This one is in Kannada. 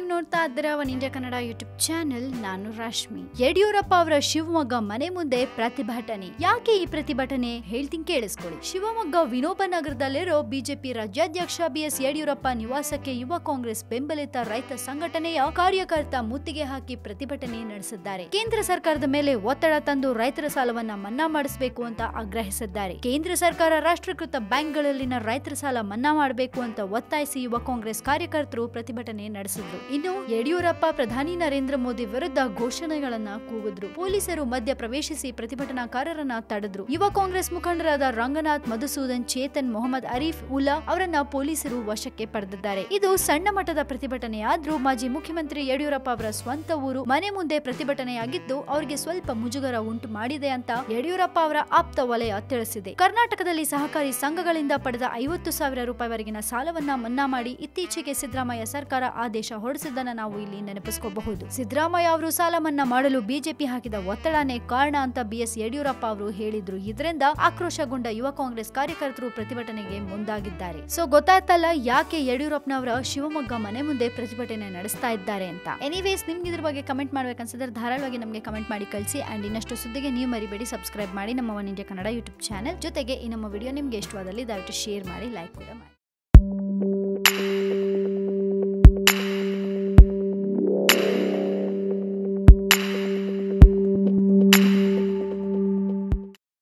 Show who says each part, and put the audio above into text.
Speaker 1: ಇದ್ದೀರಾ One India Kannada YouTube channel ನಾನು ರಾಶ್ಮಿ. ಯಡಿಯೂರಪ್ಪ ಅವರ ಶಿವಮೊಗ್ಗ ಮನೆ ಮುಂದೆ ಪ್ರತಿಭಟನೆ. ಯಾಕೆ ಈ ಪ್ರತಿಭಟನೆ? ಹೇಳ್ತೀನಿ ಕೇಳಿಸ್ಕೊಳ್ಳಿ. ಶಿವಮೊಗ್ಗ ವಿನೋಬ ನಗರದಲ್ಲಿರೋ ಬಿಜೆಪಿ ರಾಜ್ಯಾಧ್ಯಕ್ಷ ಬಿಎಸ್ ಯಡಿಯೂರಪ್ಪ ನಿವಾಸಕ್ಕೆ ಯುವ ಕಾಂಗ್ರೆಸ್ ಬೆಂಬಲಿತ ರೈತ ಸಂಘಟನೆಯ ಕಾರ್ಯಕರ್ತ ಮುತ್ತಿಗೆ ಹಾಕಿ ಪ್ರತಿಭಟನೆ ನಡೆಸಿದ್ದಾರೆ. ಕೇಂದ್ರ ಸರ್ಕಾರದ ಮೇಲೆ ಒತ್ತಡ ತಂದು ರೈತರ ಸಾಲವನ್ನ ಮನ್ನಾ ಮಾಡಿಸಬೇಕು ಅಂತ ಆಗ್ರಹಿಸಿದ್ದಾರೆ. ಕೇಂದ್ರ ಸರ್ಕಾರ ರಾಷ್ಟ್ರೀಕೃತ ಬ್ಯಾಂಕ್ಗಳಲ್ಲಿನ ರೈತರ ಸಾಲ ಮನ್ನಾ ಮಾಡಬೇಕು ಅಂತ ಒತ್ತಾಯಿಸಿ ಯುವ ಕಾಂಗ್ರೆಸ್ ಕಾರ್ಯಕರ್ತರು ಪ್ರತಿಭಟನೆ ನಡೆಸಿದ್ರು. ಇನ್ನು ಯಡಿಯೂರಪ್ಪ, ಪ್ರಧಾನಿ ನರೇಂದ್ರ ಮೋದಿ ವಿರುದ್ಧ ಘೋಷಣೆಗಳನ್ನ ಕೂಗಿದ್ರು. ಪೊಲೀಸರು ಮಧ್ಯ ಪ್ರವೇಶಿಸಿ ಪ್ರತಿಭಟನಾಕಾರರನ್ನ ತಡೆದ್ರು. ಯುವ ಕಾಂಗ್ರೆಸ್ ಮುಖಂಡರಾದ ರಂಗನಾಥ್, ಮಧುಸೂದನ್, ಚೇತನ್, ಮೊಹಮ್ಮದ್ ಅರೀಫ್ ಉಲಾ ಅವರನ್ನ ಪೊಲೀಸರು ವಶಕ್ಕೆ ಪಡೆದಿದ್ದಾರೆ. ಇದು ಸಣ್ಣ ಮಟ್ಟದ ಪ್ರತಿಭಟನೆಯಾದ್ರೂ ಮಾಜಿ ಮುಖ್ಯಮಂತ್ರಿ ಯಡಿಯೂರಪ್ಪ ಅವರ ಸ್ವಂತ ಊರು ಮನೆ ಮುಂದೆ ಪ್ರತಿಭಟನೆಯಾಗಿದ್ದು ಅವರಿಗೆ ಸ್ವಲ್ಪ ಮುಜುಗರ ಉಂಟು ಮಾಡಿದೆ ಅಂತ ಯಡಿಯೂರಪ್ಪ ಅವರ ಆಪ್ತ ವಲಯ ತಿಳಿಸಿದೆ. ಕರ್ನಾಟಕದಲ್ಲಿ ಸಹಕಾರಿ ಸಂಘಗಳಿಂದ ಪಡೆದ ಐವತ್ತು ಸಾವಿರ ರೂಪಾಯಿವರೆಗಿನ ಸಾಲವನ್ನ ಮನ್ನಾ ಮಾಡಿ ಇತ್ತೀಚೆಗೆ ಸಿದ್ದರಾಮಯ್ಯ ಸರ್ಕಾರ ಆದೇಶ ಹೊರಡಿಸಿದ್ದನ್ನ ನಾವು ಇಲ್ಲಿ ನೆನಪಿಸ್ಕೋಬಹುದು. ಸಿದ್ದರಾಮಯ್ಯ ಅವರು ಸಾಲ ಮನ್ನಾ ಮಾಡಲು ಬಿಜೆಪಿ ಹಾಕಿದ ಒತ್ತಡನೇ ಕಾರಣ ಅಂತ ಬಿಎಸ್ ಯಡಿಯೂರಪ್ಪ ಅವರು ಹೇಳಿದ್ರು. ಇದರಿಂದ ಆಕ್ರೋಶಗೊಂಡ ಯುವ ಕಾಂಗ್ರೆಸ್ ಕಾರ್ಯಕರ್ತರು ಪ್ರತಿಭಟನೆಗೆ ಮುಂದಾಗಿದ್ದಾರೆ. ಸೊ ಗೊತ್ತಾಯ್ತಲ್ಲ ಯಾಕೆ ಯಡಿಯೂರಪ್ಪನವರ ಶಿವಮೊಗ್ಗ ಮನೆ ಮುಂದೆ ಪ್ರತಿಭಟನೆ ನಡೆಸ್ತಾ ಇದ್ದಾರೆ ಅಂತ. ಎನಿವೇಸ್ ನಿಮ್ಗೆ ಇದ್ರ ಬಗ್ಗೆ ಕಮೆಂಟ್ ಮಾಡ್ಬೇಕನ್ಸಿದ್ರೆ ಧಾರಾಳವಾಗಿ ನಮಗೆ ಕಮೆಂಟ್ ಮಾಡಿ ಕಳಿಸಿ. ಅಂಡ್ ಇನ್ನಷ್ಟು ಸುದ್ದಿಗೆ ನೀವು ಮರಿಬೇಡಿ ಸಬ್ಸ್ಕ್ರೈಬ್ ಮಾಡಿ ನಮ್ಮ One India Kannada YouTube channel ಜೊತೆಗೆ ಈ ನಮ್ಮ ವಿಡಿಯೋ ನಿಮ್ಗೆ ಇಷ್ಟವಾದಲ್ಲಿ ದಯವಿಟ್ಟು ಶೇರ್ ಮಾಡಿ ಲೈಕ್ ಕೂಡ ಮಾಡಿ.